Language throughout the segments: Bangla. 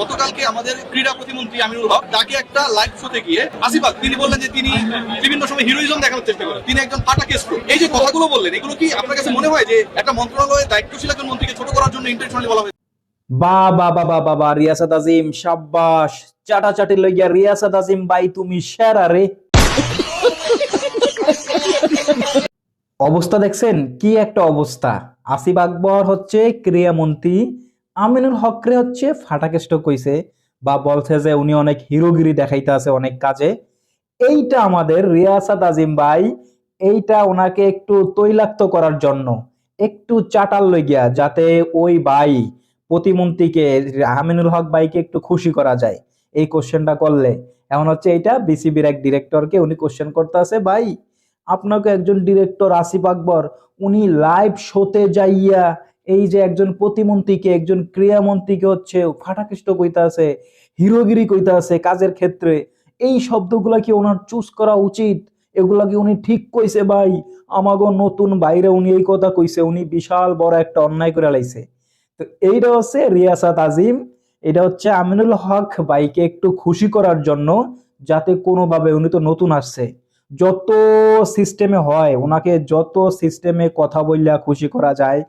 গতকালকে আমাদের ক্রীড়া প্রতিমন্ত্রী আমিনুল হক তাকে একটা লাইভ শোতে গিয়ে তিনি বললেন যে তিনি বিভিন্ন সময় হিরোইজম দেখানোর চেষ্টা করেন। তিনি একজন ফাটা কেস এই যে কথাগুলো বললেন, এগুলো কি আপনার কাছে মনে হয় যে একটা দায়িত্বশীল একজন মন্ত্রীকে ছোট করার জন্য বলা হয়েছে? বা বা বা বা রিয়াসাত আজিম সাব্বাস চাটাচাটি লইয়া রিয়াসাত আজিম বাই তুমি সেরা রে। অবস্থা দেখছেন? কি একটা অবস্থা? আসিফ আকবর হচ্ছে ক্রিয়ামন্ত্রী আমিনুল হকরে হচ্ছে ফাটাকেষ্ট কইছে বা বলছে যে উনি অনেক হিরোগিরি দেখাইতে আছে অনেক কাজে। এইটা আমাদের রিয়াসাত আজিম ভাই, এইটা ওনাকে একটু তৈলাক্ত করার জন্য, একটু চাটাল লইগিয়া যাতে ওই ভাই প্রতিমন্ত্রীকে, আমিনুল হক ভাইকে একটু খুশি করা যায় এই কোশ্চেনটা করলে। এমন হচ্ছে এইটা বিসিবির এক ডিরেক্টরকে উনি কোশ্চেন করতে আছে, ভাই, আপনাকে একজন ডিরেক্টর আসিফ আকবর, উনি লাইভ শোতে যাইয়া এই যে একজন প্রতিমন্ত্রীকে, একজন ক্রীড়ামন্ত্রীকে হচ্ছে ফাটাকৃষ্ট কইতা আছে, হিরোগিরি কইতা আছে কাজের ক্ষেত্রে, এই শব্দগুলা কি ওনার চুজ করা উচিত? এগুলা কি উনি ঠিক কইছে ভাই? আমাগো নতুন বাইরে উনি এই কথা কইছে, উনি বিশাল বড় একটা অন্যায় করে লাইছে। তো এইটা হচ্ছে রিয়াসাত আজিম, এটা হচ্ছে আমিনুল হক ভাইকে একটু খুশি করার জন্য যাতে কোনোভাবে উনি তো নতুন আসছে। যত সিস্টেমে হয়, ওনাকে যত সিস্টেমে কথা বললে খুশি করা যায়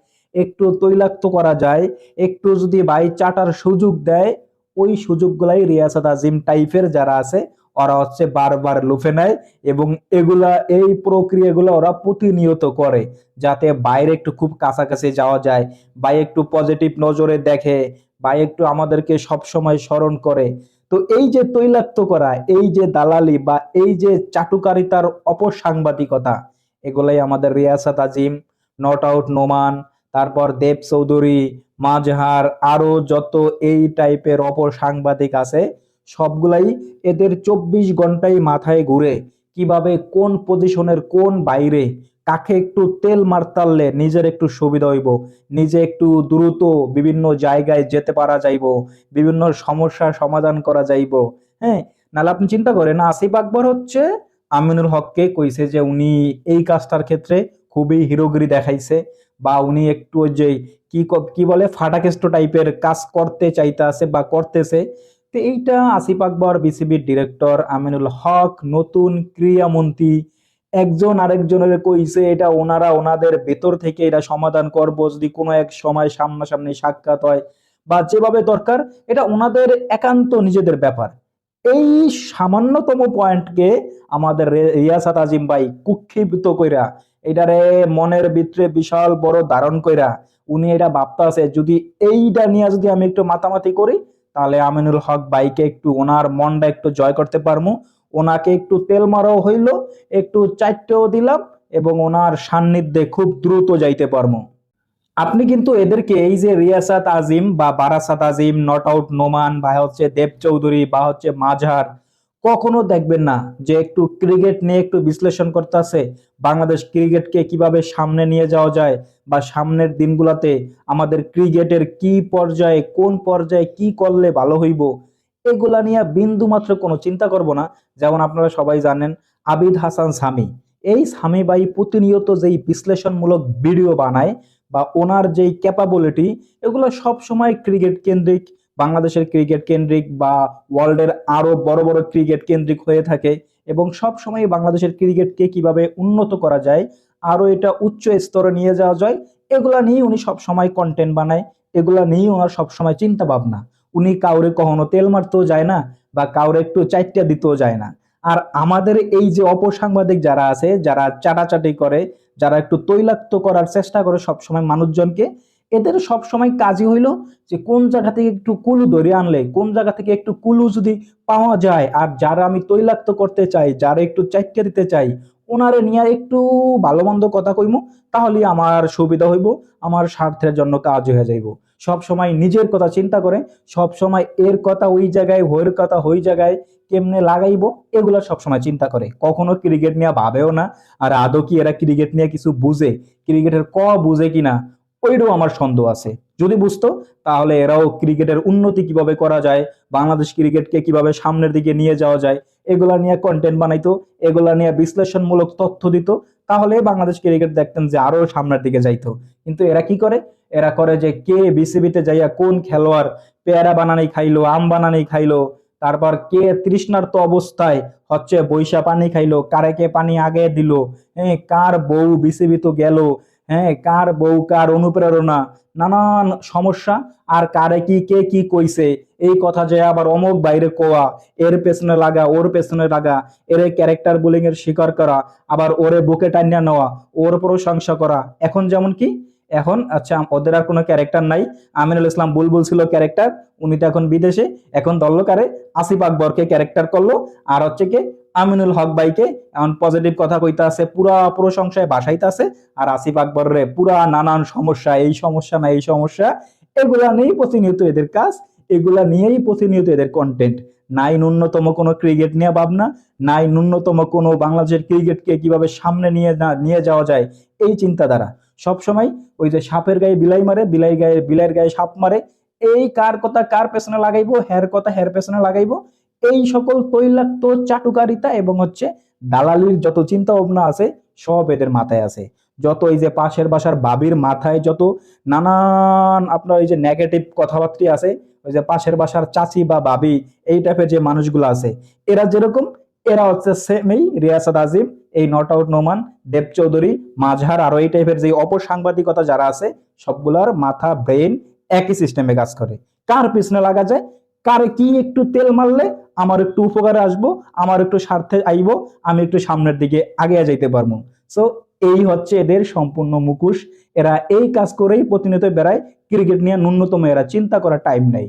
একটু তৈলাক্ত করা যায়, একটু যদি ভাই চাটার সুযোগ দেয়, ওই সুযোগগুলাই রিয়াসাত আজিম টাইপের যারা আছে, ওরা হচ্ছে বারবার লুফে নেয় এবং এগুলা, এই প্রক্রিয়াগুলো ওরা প্রতিনিয়ত করে যাতে বাইরে একটু খুব কাছাকাছি যাওয়া যায় বা একটু পজিটিভ নজরে দেখে বা একটু আমাদেরকে সব সময় স্মরণ করে। তো এই যে তৈলাক্ত করা, এই যে দালালি বা এই যে চাটুকারিতার অপসাংবাদিকতা, এগুলাই আমাদের রিয়াসাত আজিম নট আউট নোমান তারপর দেব চৌধুরী মাজহার আরও যত এই টাইপের অপর সাংবাদিক আছে, সবগুলাই এদের চব্বিশ ঘন্টায় মাথায় ঘুরে কীভাবে কোন পজিশনের কোন বাইরে, কাকে একটু তেল মারতাললে নিজের একটু সুবিধা হইব, নিজে একটু দ্রুত বিভিন্ন জায়গায় যেতে পারা যাইব, বিভিন্ন সমস্যার সমাধান করা যাইব হ্যাঁ? নাহলে আপনি চিন্তা করেন, আসিফ আকবর হচ্ছে আমিনুল হককে কইছে যে উনি এই কাজটার ক্ষেত্রে খুবই হিরোগিরি দেখাইছে বা উনি একটু ওই যে কি কি বলে ফাটাকেষ্ট টাইপের কাজ করতে চাইতেছে বা করতেছে। তো এইটা আসিফ আকবর বিসিবির ডিরেক্টর আমিনুল হক, নতুন ক্রীড়ামন্ত্রী একজন আরেকজনের কইছে এটা ওনারা ওনাদের ভেতর থেকে এটা সমাধান করব, যদি কোনো এক সময় সামনাসামনি সাক্ষাৎ হয় বা যেভাবে দরকার, এটা ওনাদের একান্ত নিজেদের ব্যাপার। এই সামান্যতম পয়েন্টকে আমাদের রিয়াসাত আজিম ভাই কুক্ষিপ্ত কইরা এটারে মনের ভিতরে বিশাল বড় ধারণ কইরা উনি এটা ভাবতে আছে, যদি এইটা নিয়ে যদি আমি একটু মাতামাতি করি, তাহলে আমিনুল হক বাইকে একটু ওনার মনটা একটু জয় করতে পারব ওনাকে একটু তেল মারাও হইল, একটু চারটেও দিলাম এবং ওনার সান্নিধ্যে খুব দ্রুত যাইতে পারব আপনি কিন্তু এদেরকে এই যে রিয়াসাত আজিম বা বারাসাত আজিম, নট আউট নোমান বা হচ্ছে দেব চৌধুরী বা হচ্ছে মাঝার কখনো দেখবেন না যে একটু ক্রিকেট নিয়ে একটু বিশ্লেষণ করতে আছে। বাংলাদেশ ক্রিকেটকে কীভাবে সামনে নিয়ে যাওয়া যায় বা সামনের দিনগুলোতে আমাদের ক্রিকেটের কি পর্যায়ে, কোন পর্যায়ে কি করলে ভালো হইব, এগুলা নিয়ে বিন্দু মাত্র কোনো চিন্তা করব না। যেমন আপনারা সবাই জানেন, আবিদ হাসান সামি এই সামি প্রতিনিয়ত যেই বিশ্লেষণমূলক ভিডিও বানায় বা ওনার যেই ক্যাপাবিলিটি এগুলো সব সময় ক্রিকেট কেন্দ্রিক বাংলাদেশের ক্রিকেট কেন্দ্রিক বা ওয়ার্ল্ডের আরও বড় বড় ক্রিকেট কেন্দ্রিক হয়ে থাকে এবং সব সময় বাংলাদেশের ক্রিকেটকে কীভাবে উন্নত করা যায়, আরও এটা উচ্চ স্তরে নিয়ে যাওয়া যায়, এগুলা নিয়ে উনি সব সময় কন্টেন্ট বানায়, এগুলা নিয়ে ওনার সব সময় চিন্তা ভাবনা উনি কাউরে কখনো তেল মারতেও যায় না বা কাউরে একটু চাইটা দিতেও যায় না। আর আমাদের এই যে অপসাংবাদিক যারা আছে, যারা চাটাচাটি করে, যারা একটু তৈলাক্ত করার চেষ্টা করে সবসময় মানুষজনকে এদের সব সময় কাজই হইল যে কোন জায়গা থেকে একটু কুলু ধরে আনলে, কোন জায়গা থেকে একটু কুলু যদি পাওয়া যায়, আর যারা আমি তৈলাক্ত করতে চাই, যারা একটু চাইটে দিতে চাই, ওনারে নিয়ে একটু ভালো মন্দ কথা কইমু তাহলে আমার সুবিধা হইব, আমার স্বার্থের জন্য কাজ হয়ে যাইব। সব সময় নিজের কথা চিন্তা করে, সব সময় এর কথা ওই জায়গায় হইর কথা ওই জায়গায় কেমনে লাগাইবো, এগুলো সবসময় চিন্তা করে। কখনো ক্রিকেট নিয়ে ভাবেও না, আর আদৌ কি এরা ক্রিকেট নিয়ে কিছু বুঝে, ক্রিকেটের ক বুঝে কিনা ওইটাও আমার সন্দেহ আছে। যদি বুঝতো, তাহলে এরাও ক্রিকেটের উন্নতি কীভাবে করা যায়, বাংলাদেশ ক্রিকেটকে কীভাবে সামনের দিকে নিয়ে যাওয়া যায়, এগুলা নিয়ে কন্টেন্ট বানাইতো, এগুলা নিয়ে বিশ্লেষণমূলক তথ্য দিত, তাহলে বাংলাদেশ ক্রিকেট দেখতেন যে আরও সামনের দিকে যাইতো। কিন্তু এরা কি করে? এরা করে যে কে বিসিবিতে যাইয়া কোন খেলোয়াড় পেয়ারা বানানি খাইলো, আম বানানি খাইলো, তারপর কে তৃষ্ণার্ত অবস্থায় হচ্ছে বৈশা পানি খাইলো কারে কে পানি আগে দিল হ্যাঁ কার বউ বিসিবি বিসিবিত গেল হ্যাঁ কার বউ, কার অনুপ্রেরণা, নানান সমস্যা, আর কারে কি, কে কি কইছে, এই কথা যে আবার অমুক বাইরে কোয়া, এর পেছনে লাগা, ওর পেছনে লাগা, এর ক্যারেক্টার বুলিং এর শিকার করা, আবার ওরে বুকে টানিয়া নেওয়া, ওর প্রশংসা করা, এখন যেমন কি এখন আচ্ছা ওদের আর কোনো ক্যারেক্টার নাই। আমিনুল ইসলাম বুলবুল ছিল ক্যারেক্টার উনি তো এখন বিদেশে। এখন দল্লকারে আসিফ আকবরকে ক্যারেক্টার করল। আর হচ্ছে কি, আমিনুল হক ভাইকে এখন পজিটিভ কথা কইতে আছে পুরা প্রশংসায় বাসাইতে আছে আর আসিফ আকবর রে পুরা নানান সমস্যা, এই সমস্যা না এই সমস্যা, এগুলা নিয়েই প্রতিনিয়ত এদের কাজ। এগুলা নিয়েই প্রতিনিয়ত এদের কন্টেন্ট নাই ন্যূনতম কোনো ক্রিকেট নিয়ে ভাবনা, নাই ন্যূনতম কোনো বাংলাদেশের ক্রিকেটকে কীভাবে সামনে নিয়ে নিয়ে যাওয়া যায়, এই চিন্তাধারা। সবসময় ওই যে সাপের গায়ে বিলাই মারে, বিলাই গায়ে, বিলাইয়ের গায়ে সাপ মারে, এই কার কথা কার পেছনে লাগাইবো হের কথা হের পেছনে লাগাইবো, এই সকল তৈলাক্ত চাটুকারিতা এবং হচ্ছে দালালির যত চিন্তা ভাবনা আছে, সব এদের মাথায় আছে। যত এই যে পাশের বাসার বাবির মাথায় যত নানান আপনার এই যে নেগেটিভ কথাবার্তা আছে, ওই যে পাশের বাসার চাচি বা বাবি, এই টাইপের যে মানুষগুলো আছে, এরা যেরকম, এরা হচ্ছে সেমই রিয়াসাদ আজিম এই নট আউট নোমান দেব চৌধুরী মাঝহার আরও এই টাইপের যে অপসাংবাদিকতা যারা আছে, সবগুলার মাথা ব্রেন একই সিস্টেমে কাজ করে। কার পিছনে লাগা যায়? কারে কি একটু তেল মারলে আমার একটু উপকারে আসব, আমার একটু স্বার্থে আইবো, আমি একটু সামনের দিকে আগে যাইতে পারব। সো এই হচ্ছে এদের সম্পূর্ণ মুখোশ। এরা এই কাজ করেই প্রতিনিয়ত বেড়ায়। ক্রিকেট নিয়ে ন্যূনতম এরা চিন্তা করার টাইম নেই।